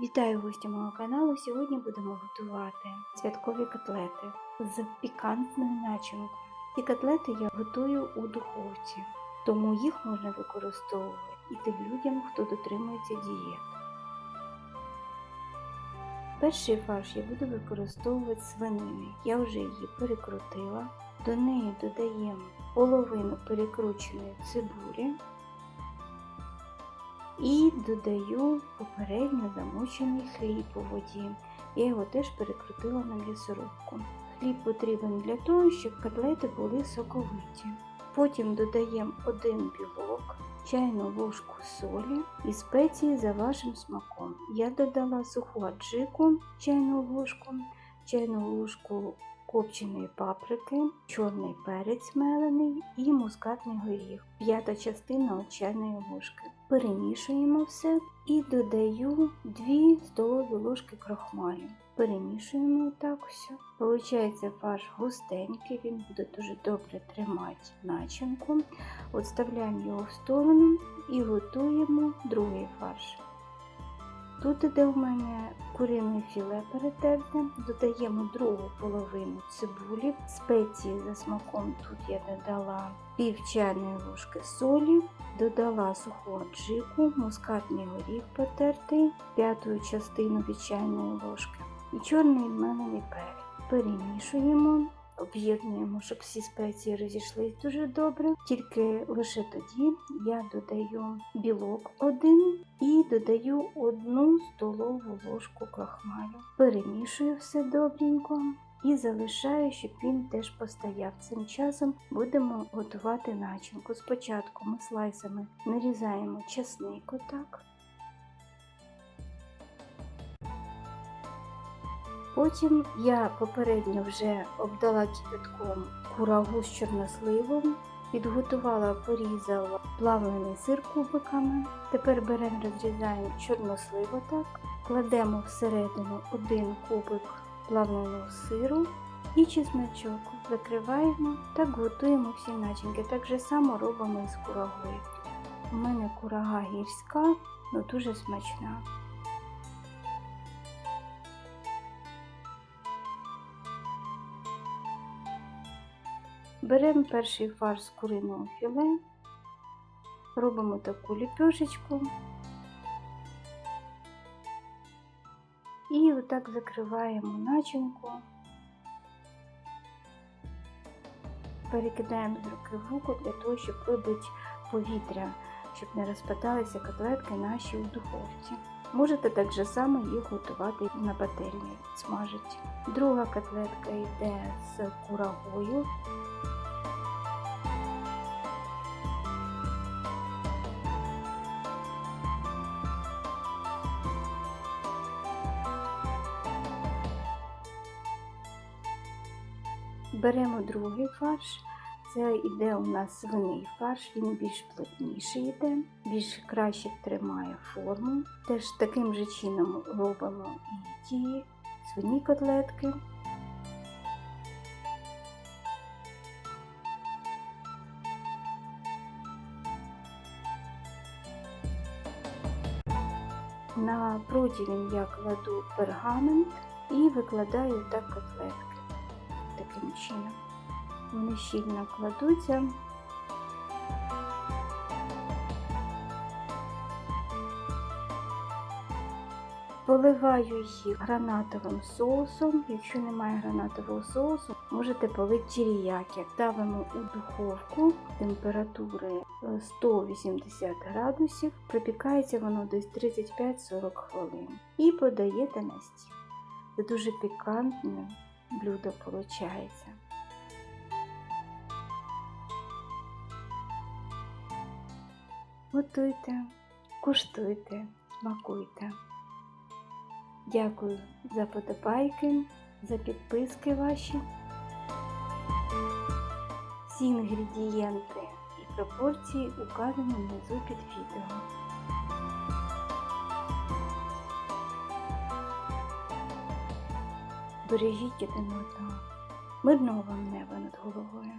Вітаю гості мого каналу. Сьогодні будемо готувати святкові котлети з пікантною начинкою. Ці котлети я готую у духовці, тому їх можна використовувати і тим людям, хто дотримується дієт. Перший фарш я буду використовувати свинини. Я вже її перекрутила. До неї додаємо половину перекрученої цибулі і додаю попередньо замочений хліб у воді. Я його теж перекрутила на м'ясорубку. Хліб потрібен для того, щоб котлети були соковиті. Потім додаємо один білок, чайну ложку солі і спеції за вашим смаком. Я додала суху аджику, чайну ложку, чайну ложку копченої паприки, чорний перець мелений і мускатний горіх, п'ята частина чайної ложки. Перемішуємо все і додаю 2 столові ложки крохмалю. Перемішуємо так все. Получається фарш густенький, він буде дуже добре тримати начинку. Отставляємо його в сторону і готуємо другий фарш. Тут іде у мене курине філе перетерте, додаємо другу половину цибулі, спеції за смаком тут я додала пів чайної ложки солі, додала суху аджику, мускатний горіх потертий, п'яту частину від чайної ложки і чорний мелений перець. Перемішуємо. Об'єднуємо, щоб всі спеції розійшлись дуже добре. Тільки лише тоді я додаю білок один і додаю одну столову ложку крахмалю. Перемішую все добренько і залишаю, щоб він теж постояв. Цим часом будемо готувати начинку. Спочатку ми слайсами нарізаємо часник отак. Потім я попередньо вже обдала кипятком курагу з чорносливом, підготувала, порізала плавлений сир кубиками. Тепер беремо, розрізаємо чорнослив отак, кладемо всередину один кубик плавленого сиру і чесночок. Закриваємо та готуємо всі начинки. Так же само робимо і з курагою. У мене курага гірська, але дуже смачна. Беремо перший фарш з куриного філе, робимо таку ліпешечку і отак закриваємо начинку, перекидаємо з руки в руку для того, щоб вибити повітря, щоб не розпадалися котлетки наші у духовці. Можете так же само їх готувати на пательні, смажити. Друга котлетка йде з курагою. Беремо другий фарш. Це йде у нас свиний фарш, він більш плотніший йде, більш краще тримає форму. Теж таким же чином робимо і ті свині котлетки. На противень я кладу пергамент і викладаю так котлетки таким чином. Вони щільно кладуться. Поливаю їх гранатовим соусом. Якщо немає гранатового соусу, можете полити тіріяки. Ставимо у духовку температури 180 градусів. Пропікається воно десь 35-40 хвилин. І подаєте на стіл. Це дуже пікантне блюдо виходить. Готуйте, куштуйте, смакуйте. Дякую за подобайки, за підписки ваші. Всі інгредієнти і пропорції указані внизу під відео. Бережіть один одного. Мирного вам неба над головою.